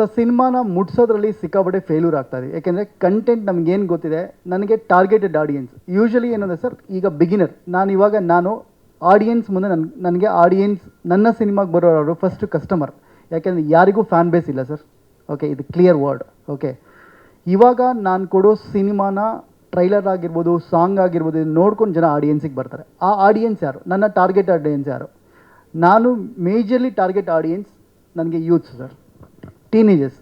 So ಸಿನಿಮಾನ ಮುಟ್ಸೋದ್ರಲ್ಲಿ ಸಿಕ್ಕಾಪಟ್ಟೆ failure ಆಗ್ತಾ ಇದೆ. ಯಾಕೆಂದರೆ ಕಂಟೆಂಟ್ ನಮಗೇನು ಗೊತ್ತಿದೆ? ನನಗೆ ಟಾರ್ಗೆಟೆಡ್ ಆಡಿಯನ್ಸ್ ಯೂಶಲಿ ಏನಂದರೆ ಸರ್, ಈಗ ಬಿಗಿನರ್ ನಾನು ಇವಾಗ ನಾನು ಆಡಿಯನ್ಸ್ ಮುಂದೆ ನನ್ನ ನನಗೆ ಆಡಿಯನ್ಸ್ ನನ್ನ ಸಿನಿಮಾಗೆ ಬರೋರು ಫಸ್ಟ್ ಕಸ್ಟಮರ್ ಯಾಕೆಂದರೆ ಯಾರಿಗೂ ಫ್ಯಾನ್ ಬೇಸ್ ಇಲ್ಲ ಸರ್. ಓಕೆ ಇದು ಕ್ಲಿಯರ್ ವರ್ಡ್ ಓಕೆ ಇವಾಗ ನಾನು ಕೊಡೋ ಸಿನಿಮಾನ ಟ್ರೈಲರ್ ಆಗಿರ್ಬೋದು ಸಾಂಗ್ ಆಗಿರ್ಬೋದು ನೋಡ್ಕೊಂಡು ಜನ ಆಡಿಯನ್ಸಿಗೆ ಬರ್ತಾರೆ. ಆ ಆಡಿಯನ್ಸ್ ಯಾರು? ನನ್ನ ಟಾರ್ಗೆಟ್ ಆಡಿಯನ್ಸ್ ಯಾರು? ನಾನು ಮೇಜರ್ಲಿ ಟಾರ್ಗೆಟ್ ಆಡಿಯನ್ಸ್ ನನಗೆ ಯೂತ್ಸ್ ಸರ್. ಟೀನೇಜರ್ಸ್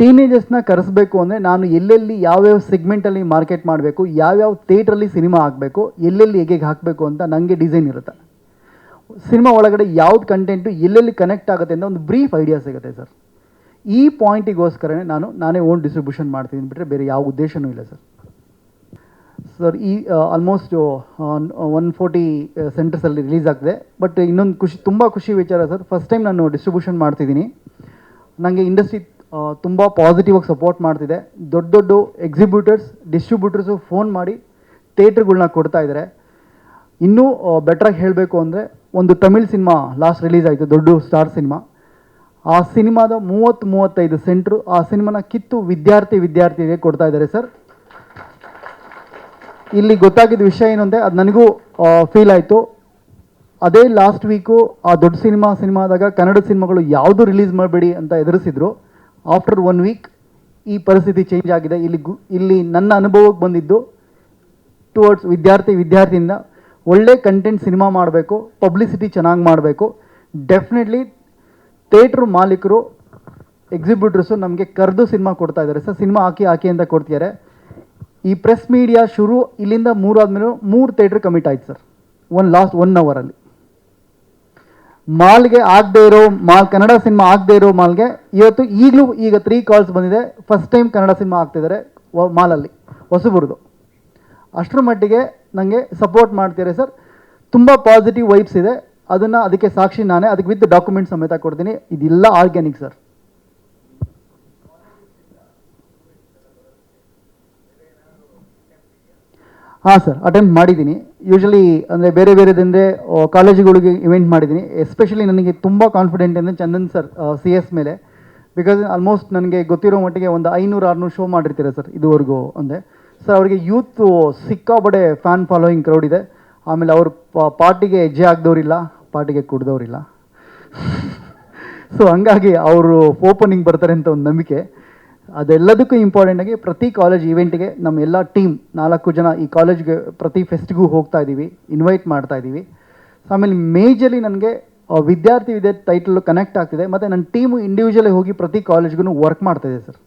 ಟೀನೇಜಸ್ನ ಕರೆಸಬೇಕು ಅಂದರೆ ನಾನು ಎಲ್ಲೆಲ್ಲಿ ಯಾವ್ಯಾವ ಸೆಗ್ಮೆಂಟಲ್ಲಿ ಮಾರ್ಕೆಟ್ ಮಾಡಬೇಕು, ಯಾವ್ಯಾವ ಥಿಯೇಟ್ರಲ್ಲಿ ಸಿನಿಮಾ ಹಾಕಬೇಕು, ಎಲ್ಲೆಲ್ಲಿ ಹೇಗೆ ಹಾಕಬೇಕು ಅಂತ ನನಗೆ ಡಿಸೈನ್ ಇರುತ್ತೆ. ಸಿನಿಮಾ ಒಳಗಡೆ ಯಾವ್ದು ಕಂಟೆಂಟು ಎಲ್ಲೆಲ್ಲಿ ಕನೆಕ್ಟ್ ಆಗುತ್ತೆ ಅಂತ ಒಂದು ಬ್ರೀಫ್ ಐಡಿಯಾ ಸಿಗುತ್ತೆ ಸರ್. ಈ ಪಾಯಿಂಟಿಗೋಸ್ಕರನೇ ನಾನು ನಾನೇ ಓನ್ ಡಿಸ್ಟ್ರಿಬ್ಯೂಷನ್ ಮಾಡ್ತೀನಿ ಬಿಟ್ಟರೆ ಬೇರೆ ಯಾವ ಉದ್ದೇಶನೂ ಇಲ್ಲ ಸರ್. ಸರ್ ಈ ಆಲ್ಮೋಸ್ಟ್ ಒನ್ ಫೋರ್ಟಿ ಸೆಂಟರ್ಸಲ್ಲಿ ರಿಲೀಸ್ ಆಗ್ತಿದೆ. ಬಟ್ ಇನ್ನೊಂದು ಖುಷಿ, ತುಂಬ ಖುಷಿ ವಿಚಾರ ಸರ್. ಫಸ್ಟ್ ಟೈಮ್ ನಾನು ಡಿಸ್ಟ್ರಿಬ್ಯೂಷನ್ ಮಾಡ್ತಿದ್ದೀನಿ. ನನಗೆ ಇಂಡಸ್ಟ್ರಿ ತುಂಬ ಪಾಸಿಟಿವ್ ಆಗಿ ಸಪೋರ್ಟ್ ಮಾಡ್ತಿದೆ. ದೊಡ್ಡ ದೊಡ್ಡ ಎಕ್ಸಿಬ್ಯೂಟರ್ಸ್ ಡಿಸ್ಟ್ರಿಬ್ಯೂಟರ್ಸು ಫೋನ್ ಮಾಡಿ ಥಿಯೇಟ್ರ್ಗಳ್ನ ಕೊಡ್ತಾ ಇದ್ದಾರೆ ಇನ್ನೂ ಬೆಟ್ರಾಗಿ ಹೇಳಬೇಕು ಅಂದರೆ ಒಂದು ತಮಿಳ್ ಸಿನಿಮಾ ಲಾಸ್ಟ್ ರಿಲೀಸ್ ಆಯಿತು, ದೊಡ್ಡ ಸ್ಟಾರ್ ಸಿನಿಮಾ ಆ ಸಿನಿಮಾದ ಮೂವತ್ತು ಮೂವತ್ತೈದು ಸೆಂಟ್ರು ಆ ಸಿನಿಮಾನ ಕಿತ್ತು ವಿದ್ಯಾರ್ಥಿ ವಿದ್ಯಾರ್ಥಿಗೆ ಕೊಡ್ತಾ ಇದ್ದಾರೆ ಸರ್ ಇಲ್ಲಿ ಗೊತ್ತಾಗಿದ್ದ ವಿಷಯ ಏನು ಅಂದರೆ ಅದು ನನಗೂ ಫೀಲ್ ಆಯಿತು. ಅದೇ ಲಾಸ್ಟ್ ವೀಕು ಆ ದೊಡ್ಡ ಸಿನಿಮಾ ಸಿನಿಮಾದಾಗ ಕನ್ನಡ ಸಿನಿಮಾಗಳು ಯಾವುದು ರಿಲೀಸ್ ಮಾಡಬೇಡಿ ಅಂತ ಎದುರಿಸಿದ್ರು. ಆಫ್ಟರ್ ಒನ್ ವೀಕ್ ಈ ಪರಿಸ್ಥಿತಿ ಚೇಂಜ್ ಆಗಿದೆ. ಇಲ್ಲಿ ಗು, ಇಲ್ಲಿ ನನ್ನ ಅನುಭವಕ್ಕೆ ಬಂದಿದ್ದು ಟುವರ್ಡ್ಸ್ ವಿದ್ಯಾರ್ಥಿ ವಿದ್ಯಾರ್ಥಿಯಿಂದ ಒಳ್ಳೆ ಕಂಟೆಂಟ್ ಸಿನಿಮಾ ಮಾಡಬೇಕು ಪಬ್ಲಿಸಿಟಿ ಚೆನ್ನಾಗಿ ಮಾಡಬೇಕು. ಡೆಫಿನೆಟ್ಲಿ ಥಿಯೇಟ್ರ್ ಮಾಲೀಕರು ಎಕ್ಸಿಬ್ಯೂಟರ್ಸು ನಮಗೆ ಕರೆದು ಸಿನಿಮಾ ಕೊಡ್ತಾ ಇದ್ದಾರೆ. ಸರ್, ಸಿನಿಮಾ ಹಾಕಿ ಹಾಕಿ ಅಂತ ಕೊಡ್ತಿದ್ದಾರೆ. ಈ ಪ್ರೆಸ್ ಮೀಡಿಯಾ ಶುರು ಇಲ್ಲಿಂದ ಮೂರು ಆದಮೇಲೆ ಮೂರು ಥಿಯೇಟ್ರ್ ಕಮಿಟ್ ಆಯ್ತು ಸರ್. ಒನ್ ಲಾಸ್ಟ್ ಒನ್ ಅವರಲ್ಲಿ ಮಾಲ್ಗೆ ಆಗದೆ ಇರೋ ಮಾಲ್, ಕನ್ನಡ ಸಿನಿಮಾ ಆಗದೆ ಇರೋ ಮಾಲ್ಗೆ ಇವತ್ತು ಈಗಲೂ ಈಗ ತ್ರೀ ಕಾಲ್ಸ್ ಬಂದಿದೆ. ಫಸ್ಟ್ ಟೈಮ್ ಕನ್ನಡ ಸಿನಿಮಾ ಆಗ್ತಿದ್ದಾರೆ ಮಾಲಲ್ಲಿ, ಹೊಸಬರದು. ಅಷ್ಟರ ಮಟ್ಟಿಗೆ ನನಗೆ ಸಪೋರ್ಟ್ ಮಾಡ್ತೀರಿ ಸರ್. ತುಂಬ ಪಾಸಿಟಿವ್ ವೈಬ್ಸ್ ಇದೆ. ಅದನ್ನು ಅದಕ್ಕೆ ಸಾಕ್ಷಿ ನಾನೇ. ಅದಕ್ಕೆ ವಿತ್ ಡಾಕ್ಯುಮೆಂಟ್ ಸಮೇತ ಕೊಡ್ತೀನಿ. ಇದೆಲ್ಲ ಆರ್ಗ್ಯಾನಿಕ್ ಸರ್. ಹಾಂ ಸರ್ ಅಟೆಂಪ್ಟ್ ಮಾಡಿದ್ದೀನಿ. ಯೂಶಲಿ ಅಂದರೆ ಬೇರೆ ಬೇರೆದಂದರೆ ಕಾಲೇಜುಗಳಿಗೆ ಇವೆಂಟ್ ಮಾಡಿದ್ದೀನಿ. ಎಸ್ಪೆಷಲಿ ನನಗೆ ತುಂಬ ಕಾನ್ಫಿಡೆಂಟ್ ಅಂದರೆ ಚಂದನ್ ಸರ್ ಸಿ ಎಸ್ ಮೇಲೆ. ಬಿಕಾಸ್ ಆಲ್ಮೋಸ್ಟ್ ನನಗೆ ಗೊತ್ತಿರೋ ಮಟ್ಟಿಗೆ ಒಂದು ಐನೂರು, ಆರುನೂರು ಶೋ ಮಾಡಿರ್ತೀರ ಸರ್ ಇದುವರೆಗೂ ಅಂದರೆ ಸರ್ ಅವರಿಗೆ ಯೂತ್ ಸಿಕ್ಕಾಬಡೆ ಫ್ಯಾನ್ ಫಾಲೋಯಿಂಗ್ ಕ್ರೌಡ್ ಇದೆ. ಆಮೇಲೆ ಅವ್ರ ಪಾರ್ಟಿಗೆ ಹೆಜ್ಜೆ ಆಗದವ್ರಿಲ್ಲ ಪಾರ್ಟಿಗೆ ಕುಡ್ದವ್ರಿಲ್ಲ. ಸೊ ಹಂಗಾಗಿ ಅವರು ಓಪನಿಂಗ್ ಬರ್ತಾರೆ ಅಂತ ಒಂದು ನಂಬಿಕೆ. ಅದೆಲ್ಲದಕ್ಕೂ ಇಂಪಾರ್ಟೆಂಟ್ ಆಗಿ ಪ್ರತಿ ಕಾಲೇಜ್ ಇವೆಂಟ್ಗೆ ನಮ್ಮ ಎಲ್ಲ ಟೀಮ್ ನಾಲ್ಕು ಜನ ಈ ಕಾಲೇಜ್ಗೆ ಪ್ರತಿ ಫೆಸ್ಟ್ಗೂ ಹೋಗ್ತಾ ಇದ್ದೀವಿ ಇನ್ವೈಟ್ ಮಾಡ್ತಾ ಇದ್ದೀವಿ ಆಮೇಲೆ ಮೇಜರ್ಲಿ ನನಗೆ ವಿದ್ಯಾರ್ಥಿ ವಿದ್ಯಾರ್ಥಿ ಟೈಟಲ್ ಕನೆಕ್ಟ್ ಆಗ್ತಿದೆ. ಮತ್ತು ನನ್ನ ಟೀಮು ಇಂಡಿವಿಜುವಲಿ ಹೋಗಿ ಪ್ರತಿ ಕಾಲೇಜ್ಗೂ ವರ್ಕ್ ಮಾಡ್ತಾ ಇದೆ ಸರ್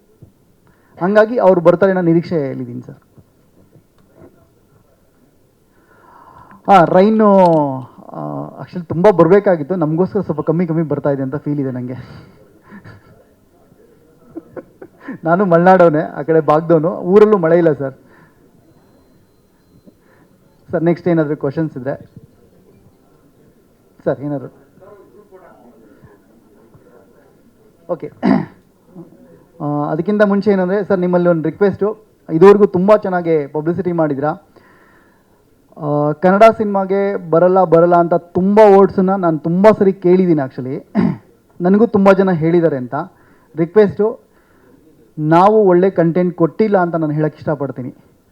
ಹಾಗಾಗಿ ಅವ್ರು ಬರ್ತಾರೆ ನಾನು ನಿರೀಕ್ಷೆ ಹೇಳಿದ್ದೀನಿ ಸರ್ ಹಾಂ ರೈನು ಆ್ಯಕ್ಚುಲಿ ತುಂಬ ಬರಬೇಕಾಗಿತ್ತು. ನಮಗೋಸ್ಕರ ಸ್ವಲ್ಪ ಕಮ್ಮಿ ಕಮ್ಮಿ ಬರ್ತಾ ಇದೆ ಅಂತ ಫೀಲ್ ಇದೆ ನನಗೆ ನಾನು ಮಲೆನಾಡವನೇ, ಆ ಕಡೆ ಬಾಗ್ದವನು. ಊರಲ್ಲೂ ಮಳೆ ಇಲ್ಲ ಸರ್. ಸರ್ ನೆಕ್ಸ್ಟ್ ಏನಾದರೂ ಕ್ವಶನ್ಸ್ ಇದ್ರೆ? ಸರ್, ಏನಾದರೂ? ಓಕೆ ಅದಕ್ಕಿಂತ ಮುಂಚೆ ಏನಂದರೆ, ಸರ್, ನಿಮ್ಮಲ್ಲಿ ಒಂದು ರಿಕ್ವೆಸ್ಟು ಇದುವರೆಗೂ ತುಂಬ ಚೆನ್ನಾಗಿ ಪಬ್ಲಿಸಿಟಿ ಮಾಡಿದ್ರಾ ಕನ್ನಡ ಸಿನಿಮಾಗೆ ಬರಲ್ಲ ಬರಲ್ಲ ಅಂತ ತುಂಬ ವರ್ಡ್ಸನ್ನು ನಾನು ತುಂಬ ಸರಿ ಕೇಳಿದ್ದೀನಿ ಆ್ಯಕ್ಚುಲಿ ನನಗೂ ತುಂಬ ಜನ ಹೇಳಿದ್ದಾರೆ ಅಂತ. ರಿಕ್ವೆಸ್ಟು ನಾವು ಒಳ್ಳೆ ಕಂಟೆಂಟ್ ಕೊಟ್ಟಿಲ್ಲ ಅಂತ ನಾನು ಹೇಳಕ್ಕೆ ಇಷ್ಟಪಡ್ತೀನಿ.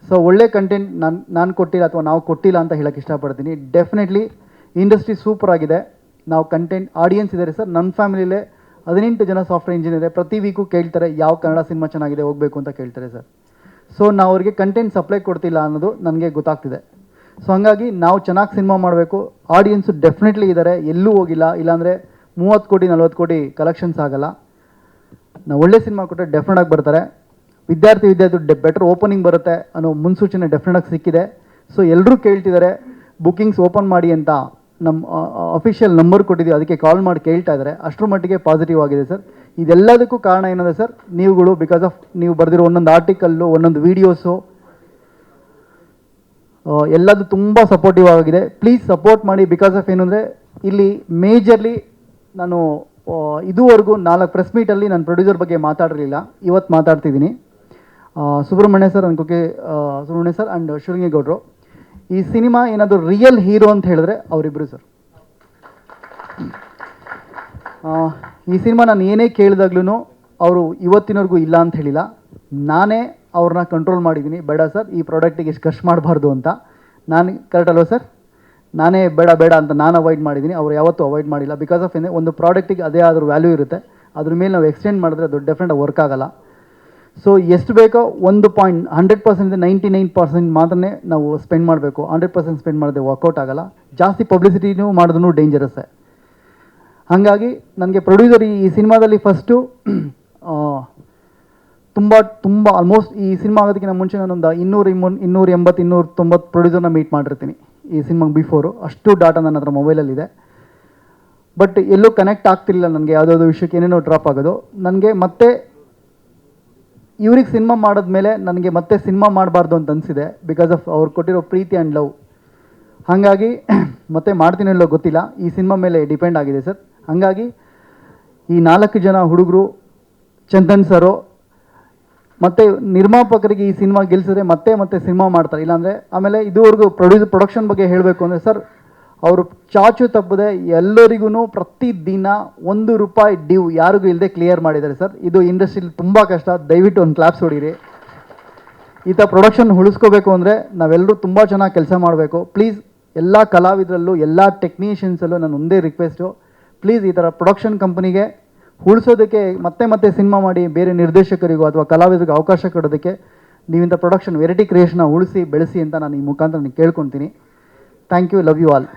ಸೊ ಒಳ್ಳೆ ಕಂಟೆಂಟ್ ನಾನು ನಾನು ಕೊಟ್ಟಿಲ್ಲ ಅಥವಾ ನಾವು ಕೊಟ್ಟಿಲ್ಲ ಅಂತ ಹೇಳಕ್ಕೆ ಇಷ್ಟಪಡ್ತೀನಿ. ಡೆಫಿನೆಟ್ಲಿ ಇಂಡಸ್ಟ್ರಿ ಸೂಪರ್ ಆಗಿದೆ. ನಾವು ಕಂಟೆಂಟ್ ಆಡಿಯನ್ಸ್ ಇದ್ದಾರೆ ಸರ್. ನನ್ನ ಫ್ಯಾಮಿಲಿಲೇ ಹದಿನೆಂಟು ಜನ ಸಾಫ್ಟ್ವೇರ್ ಇಂಜಿನಿಯರ್ ಪ್ರತಿ ವೀಕು ಕೇಳ್ತಾರೆ, ಯಾವ ಕನ್ನಡ ಸಿನಿಮಾ ಚೆನ್ನಾಗಿದೆ, ಹೋಗಬೇಕು ಅಂತ ಕೇಳ್ತಾರೆ ಸರ್. ಸೊ ನಾವು ಅವ್ರಿಗೆ ಕಂಟೆಂಟ್ ಸಪ್ಲೈ ಕೊಡ್ತಿಲ್ಲ ಅನ್ನೋದು ನನಗೆ ಗೊತ್ತಾಗ್ತಿದೆ. ಸೊ ಹಂಗಾಗಿ ನಾವು ಚೆನ್ನಾಗಿ ಸಿನಿಮಾ ಮಾಡಬೇಕು. ಆಡಿಯನ್ಸು ಡೆಫಿನೆಟ್ಲಿ ಇದ್ದಾರೆ. ಎಲ್ಲೂ ಹೋಗಿಲ್ಲ. ಇಲ್ಲಾಂದರೆ ಮೂವತ್ತು ಕೋಟಿ, ನಲ್ವತ್ತು ಕೋಟಿ ಕಲೆಕ್ಷನ್ಸ್ ಆಗಲ್ಲ. ನಾವು ಒಳ್ಳೆ ಸಿನಿಮಾ ಕೊಟ್ಟರೆ ಡೆಫಿನೆಟ್ ಆಗಿ ಬರ್ತಾರೆ. ವಿದ್ಯಾರ್ಥಿ ವಿದ್ಯಾರ್ಥಿ ಬೆಟರ್ ಓಪನಿಂಗ್ ಬರುತ್ತೆ ಅನ್ನೋ ಮುನ್ಸೂಚನೆ ಡೆಫಿನೆಟ್ ಆಗಿ ಸಿಕ್ಕಿದೆ. ಸೊ ಎಲ್ಲರೂ ಕೇಳ್ತಿದ್ದಾರೆ ಬುಕ್ಕಿಂಗ್ಸ್ ಓಪನ್ ಮಾಡಿ ಅಂತ ನಮ್ಮ ಅಫಿಷಿಯಲ್ ನಂಬರ್ ಕೊಟ್ಟಿದ್ದೀವಿ ಅದಕ್ಕೆ ಕಾಲ್ ಮಾಡಿ ಕೇಳ್ತಾ ಇದ್ದಾರೆ ಅಷ್ಟರ ಮಟ್ಟಿಗೆ ಪಾಸಿಟಿವ್ ಆಗಿದೆ ಸರ್. ಇದೆಲ್ಲದಕ್ಕೂ ಕಾರಣ ಏನಂದರೆ ಸರ್, ನೀವುಗಳು ಬಿಕಾಸ್ ಆಫ್ ನೀವು ಬರೆದಿರೋ ಒಂದೊಂದು ಆರ್ಟಿಕಲ್ಲು ಒಂದೊಂದು ವೀಡಿಯೋಸು ಎಲ್ಲದು ತುಂಬ ಸಪೋರ್ಟಿವ್ ಆಗಿದೆ. ಪ್ಲೀಸ್ ಸಪೋರ್ಟ್ ಮಾಡಿ ಬಿಕಾಸ್ ಆಫ್ ಏನಂದರೆ, ಇಲ್ಲಿ ಮೇಜರ್ಲಿ ನಾನು ಇದುವರೆಗೂ ನಾಲ್ಕು ಪ್ರೆಸ್ ಮೀಟಲ್ಲಿ ನಾನು ಪ್ರೊಡ್ಯೂಸರ್ ಬಗ್ಗೆ ಮಾತಾಡಿರಲಿಲ್ಲ ಇವತ್ತು ಮಾತಾಡ್ತಿದ್ದೀನಿ. ಸುಬ್ರಹ್ಮಣ್ಯ ಸರ್ ಅನ್ಕೋಕೆ ಸುಬ್ರಹ್ಮಣ್ಯ ಸರ್ ಆ್ಯಂಡ್ ಶಿವಲಿಂಗೇಗೌಡರು ಈ ಸಿನಿಮಾ ಏನಾದರೂ ರಿಯಲ್ ಹೀರೋ ಅಂತ ಹೇಳಿದ್ರೆ ಅವರಿಬ್ಬರು ಸರ್ ಈ ಸಿನಿಮಾ ನಾನು ಏನೇ ಕೇಳಿದಾಗ್ಲೂ ಅವರು ಇವತ್ತಿನವರೆಗೂ ಇಲ್ಲ ಅಂತ ಹೇಳಿಲ್ಲ. ನಾನೇ ಅವ್ರನ್ನ ಕಂಟ್ರೋಲ್ ಮಾಡಿದ್ದೀನಿ. ಬೇಡ ಸರ್ ಈ ಪ್ರಾಡಕ್ಟಿಗೆ ಎಷ್ಟು ಖರ್ಚು ಮಾಡಬಾರ್ದು ಅಂತ. ನಾನು ಕರೆಕ್ಟ್ ಅಲ್ವಾ ಸರ್ ನಾನೇ ಬೇಡ ಬೇಡ ಅಂತ ನಾನು ಅವಾಯ್ಡ್ ಮಾಡಿದ್ದೀನಿ. ಅವ್ರು ಯಾವತ್ತೂ ಅವಾಯ್ಡ್ ಮಾಡಿಲ್ಲ. ಬಿಕಾಸ್ ಆಫ್ ಏನೇ ಒಂದು ಪ್ರಾಡಕ್ಟಿಗೆ ಅದೇ ಆದರೂ ವ್ಯಾಲ್ಯೂ ಇರುತ್ತೆ. ಅದ್ರ ಮೇಲೆ ನಾವು ಎಕ್ಸ್ಟೆಂಡ್ ಮಾಡಿದ್ರೆ ಅದು ಡೆಫಿನೆಟ್ ವರ್ಕ್ ಆಗಲ್ಲ. ಸೊ ಎಷ್ಟು ಬೇಕೋ ಒಂದು point hundred percent ninety nine percent ಮಾತ್ರನೇ ನಾವು ಸ್ಪೆಂಡ್ ಮಾಡಬೇಕು. ಹಂಡ್ರೆಡ್ ಪರ್ಸೆಂಟ್ ಸ್ಪೆಂಡ್ ಮಾಡಿದ್ರೆ ವರ್ಕೌಟ್ ಆಗಲ್ಲ. ಜಾಸ್ತಿ ಪಬ್ಲಿಸಿಟಿನೂ ಮಾಡಿದ್ರೂ ಡೇಂಜರಸ್ಸೇ ಹಾಗಾಗಿ ನನಗೆ ಪ್ರೊಡ್ಯೂಸರ್ ಈ ಸಿನಿಮಾದಲ್ಲಿ ಫಸ್ಟು ತುಂಬ ತುಂಬ ಆಲ್ಮೋಸ್ಟ್ ಈ ಸಿನಿಮಾ ಆಗೋದಕ್ಕಿಂತ ಮುಂಚೆ ನಾನೊಂದು ಇನ್ನೂರು ಇನ್ನೂರು ಇನ್ನೂರ ಎಂಬತ್ತು, ಇನ್ನೂರು ತೊಂಬತ್ತು ಪ್ರೊಡ್ಯೂಸರ್ನ ಮೀಟ್ ಮಾಡಿರ್ತೀನಿ. ಈ ಸಿನಿಮಾಗೆ ಬಿಫೋರು ಅಷ್ಟು ಡಾಟಾ ನನ್ನ ಹತ್ರ ಮೊಬೈಲಲ್ಲಿದೆ ಬಟ್ ಎಲ್ಲೂ ಕನೆಕ್ಟ್ ಆಗ್ತಿಲ್ಲ ನನಗೆ ಯಾವುದಾದ್ರು ವಿಷಯಕ್ಕೆ ಏನೇನೋ ಡ್ರಾಪ್ ಆಗೋದು. ನನಗೆ ಮತ್ತೆ ಇವ್ರಿಗೆ ಸಿನಿಮಾ ಮಾಡಿದ್ಮೇಲೆ ನನಗೆ ಮತ್ತೆ ಸಿನಿಮಾ ಮಾಡಬಾರ್ದು ಅಂತ ಅನಿಸಿದೆ ಬಿಕಾಸ್ ಆಫ್ ಅವ್ರು ಕೊಟ್ಟಿರೋ ಪ್ರೀತಿ ಆ್ಯಂಡ್ ಲವ್ ಹಾಗಾಗಿ ಮತ್ತೆ ಮಾಡ್ತೀನಿ ಇಲ್ಲೋ ಗೊತ್ತಿಲ್ಲ. ಈ ಸಿನಿಮಾ ಮೇಲೆ ಡಿಪೆಂಡ್ ಆಗಿದೆ ಸರ್. ಹಾಗಾಗಿ ಈ ನಾಲ್ಕು ಜನ ಹುಡುಗರು, ಚಂದನ್ ಸರು ಮತ್ತು ನಿರ್ಮಾಪಕರಿಗೆ ಈ ಸಿನಿಮಾ ಗೆಲ್ಸಿದ್ರೆ ಮತ್ತೆ ಮತ್ತೆ ಸಿನಿಮಾ ಮಾಡ್ತಾರೆ. ಇಲ್ಲಾಂದರೆ ಆಮೇಲೆ ಇದುವರೆಗೂ ಪ್ರೊಡ್ಯೂಸ್ ಪ್ರೊಡಕ್ಷನ್ ಬಗ್ಗೆ ಹೇಳಬೇಕು ಅಂದರೆ ಸರ್, ಅವರು ಚಾಚು ತಪ್ಪದೆ ಎಲ್ಲರಿಗೂ ಪ್ರತಿದಿನ ಒಂದು ರೂಪಾಯಿ ಡ್ಯೂ ಯಾರಿಗೂ ಇಲ್ಲದೆ ಕ್ಲಿಯರ್ ಮಾಡಿದ್ದಾರೆ ಸರ್. ಇದು ಇಂಡಸ್ಟ್ರೀಲಿ ತುಂಬ ಕಷ್ಟ. ದಯವಿಟ್ಟು ಒಂದು ಕ್ಲಾಪ್ಸ್ ಹೊಡೀರಿ. ಈ ಥರ ಪ್ರೊಡಕ್ಷನ್ ಉಳಿಸ್ಕೋಬೇಕು ಅಂದರೆ ನಾವೆಲ್ಲರೂ ತುಂಬ ಚೆನ್ನಾಗಿ ಕೆಲಸ ಮಾಡಬೇಕು. ಪ್ಲೀಸ್, ಎಲ್ಲ ಕಲಾವಿದರಲ್ಲೂ, ಎಲ್ಲ ಟೆಕ್ನಿಷಿಯನ್ಸಲ್ಲೂ ನಾನು ಒಂದೇ ರಿಕ್ವೆಸ್ಟು. ಪ್ಲೀಸ್ ಈ ಥರ ಪ್ರೊಡಕ್ಷನ್ ಕಂಪ್ನಿಗೆ ಉಳಿಸೋದಕ್ಕೆ ಮತ್ತೆ ಮತ್ತೆ ಸಿನಿಮಾ ಮಾಡಿ ಬೇರೆ ನಿರ್ದೇಶಕರಿಗೂ ಅಥವಾ ಕಲಾವಿದರಿಗೆ ಅವಕಾಶ ಕೊಡೋದಕ್ಕೆ ನೀವಿಂಥ ಪ್ರೊಡಕ್ಷನ್ ವೆರೈಟಿ ಕ್ರಿಯೇಷನ್ನ ಉಳಿಸಿ, ಬೆಳೆಸಿ ಅಂತ ನಾನು ಈ ಮುಖಾಂತರ ಕೇಳ್ಕೊತೀನಿ. Thank you love you all